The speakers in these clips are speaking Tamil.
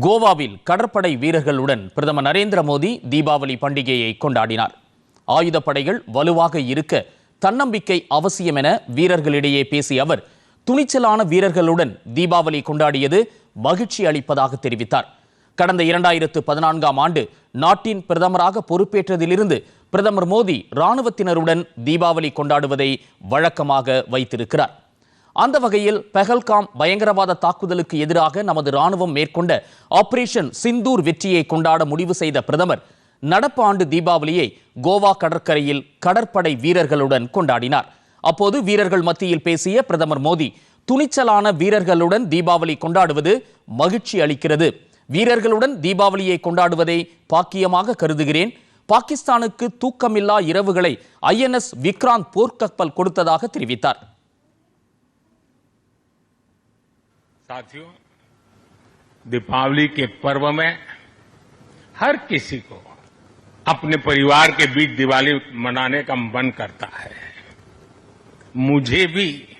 கோவாவில் கடற்படை வீரர்களுடன் பிரதமர் நரேந்திர மோடி தீபாவளி பண்டிகையை கொண்டாடினார். ஆயுதப்படைகள் வலுவாக இருக்க தன்னம்பிக்கை அவசியம் என வீரர்களிடையே பேசிய அவர் துணிச்சலான வீரர்களுடன் தீபாவளி கொண்டாடியது மகிழ்ச்சி அளிப்பதாக தெரிவித்தார். கடந்த இரண்டாயிரத்து பதினான்காம் ஆண்டு நாட்டின் பிரதமராக பொறுப்பேற்றதிலிருந்து பிரதமர் மோடி ராணுவத்தினருடன் தீபாவளி கொண்டாடுவதை வழக்கமாக வைத்திருக்கிறார். அந்த வகையில் பெஹல்காம் பயங்கரவாத தாக்குதலுக்கு எதிராக நமது ராணுவம் மேற்கொண்ட ஆபரேஷன் சிந்தூர் வெற்றியை கொண்டாட முடிவு செய்த பிரதமர் நடப்பு ஆண்டு தீபாவளியை கோவா கடற்கரையில் கடற்படை வீரர்களுடன் கொண்டாடினார். அப்போது வீரர்கள் மத்தியில் பேசிய பிரதமர் மோடி துணிச்சலான வீரர்களுடன் தீபாவளி கொண்டாடுவது மகிழ்ச்சி அளிக்கிறது. வீரர்களுடன் தீபாவளியை கொண்டாடுவதை பாக்கியமாக கருதுகிறேன். பாகிஸ்தானுக்கு தூக்கமில்லா இரவுகளை ஐஎன்எஸ் விக்ராந்த் போர்க்கப்பல் கொடுத்ததாக தெரிவித்தார். साथियों, दीपावली के पर्व में हर किसी को अपने परिवार के बीच दिवाली मनाने का मन करता है। मुझे भी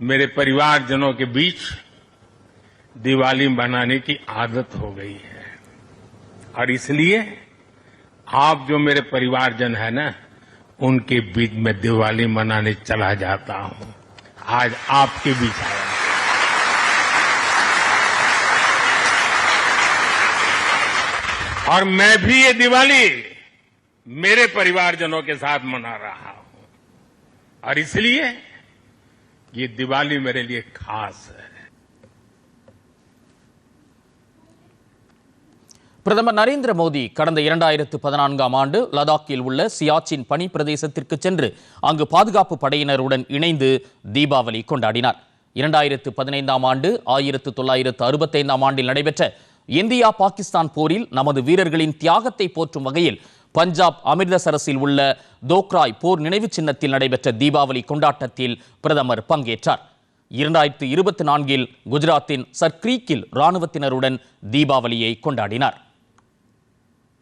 मेरे परिवारजनों के बीच दिवाली मनाने की आदत हो गई है। और इसलिए आप जो मेरे परिवारजन है ना, उनके बीच में दिवाली मनाने चला जाता हूँ। आज आपके बीच आया और मैं भी ये दिवाली मेरे परिवारजनों के साथ मना रहा हूं और इसलिए ये दिवाली मेरे लिए खास है பிரதமர் நரேந்திர மோடி கடந்த இரண்டாயிரத்து பதினான்காம் ஆண்டு லடாக்கில் உள்ள சியாச்சின் பனி பிரதேசத்திற்கு சென்று அங்கு பாதுகாப்பு படையினருடன் இணைந்து தீபாவளி கொண்டாடினார் இரண்டாயிரத்து பதினைந்தாம் ஆண்டு ஆயிரத்து தொள்ளாயிரத்து அறுபத்தைந்தாம் ஆண்டில் நடைபெற்ற இந்தியா பாகிஸ்தான் போரில் நமது வீரர்களின் தியாகத்தை போற்றும் வகையில் பஞ்சாப் அமிர்தசரஸில் உள்ள தோக்ராய் போர் நினைவு சின்னத்தில் நடைபெற்ற தீபாவளி கொண்டாட்டத்தில் பிரதமர் பங்கேற்றார். இரண்டாயிரத்து இருபத்தி நான்கில் குஜராத்தின் சர்க்ரீக்கில் ராணுவத்தினருடன் தீபாவளியை கொண்டாடினார்.